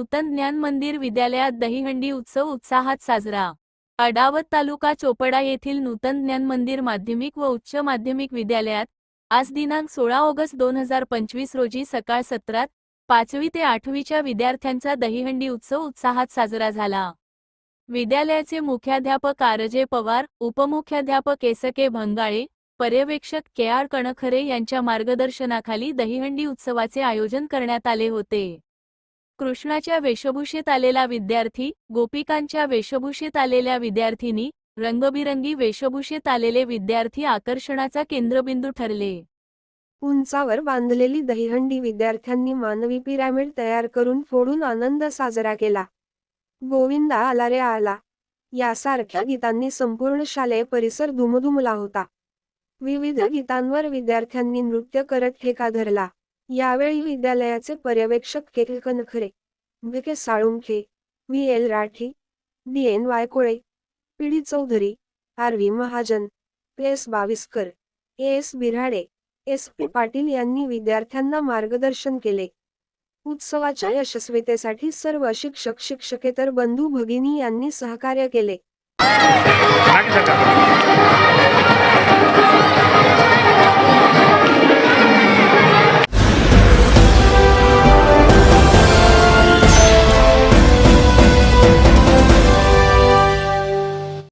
नूतन ज्ञान मंदिर विद्यालयात दहीहंडी उत्सव उत्साहात साजरा. अडावत तालुका चोपडा येथील नूतन ज्ञान मंदिर माध्यमिक व उच्च माध्यमिक विद्यालयात आज दिनांक सोळा ऑगस्ट दोन हजार पंचवीस रोजी सकाळ सत्रात पाचवी ते आठवीच्या विद्यार्थ्यांचा दहीहंडी उत्सव उत्साहात साजरा झाला. विद्यालयाचे मुख्याध्यापक आरजे पवार उपमुख्याध्यापक एस के भंगाळे पर्यवेक्षक के आर कणखरे यांच्या मार्गदर्शनाखाली दहीहंडी उत्सवाचे आयोजन करण्यात आले होते. कृष्णाच्या वेशभूषेत आलेला विद्यार्थी गोपिकांच्या वेशभूषेत आलेल्या विद्यार्थिनी रंगबिरंगी वेशभूषेत आलेले विद्यार्थी आकर्षणाचा केंद्रबिंदू ठरले. उंचावर बांधलेली दहीहंडी विद्यार्थ्यांनी मानवी पिरॅमिड तयार करून फोडून आनंद साजरा केला. गोविंदा आला रे आला. यासारख्या गीतांनी संपूर्ण शालेय परिसर धुमधुमला होता. विविध गीतांवर विद्यार्थ्यांनी नृत्य करत ठेका धरला. यावेळी विद्यालयाचे पर्यवेक्षक K V K Salunkhe V L. Rathi D. N. Waykole P. D. Chaudhari R. V. Mahajan S. Baviskar A. S. Birhade S. P. Patil यांनी विद्यार्थ्यांना मार्गदर्शन केले. उत्सवाच्या यशस्वीतेसाठी सर्व शिक्षक शिक्षकेतर बंधू भगिनी यांनी सहकार्य केले.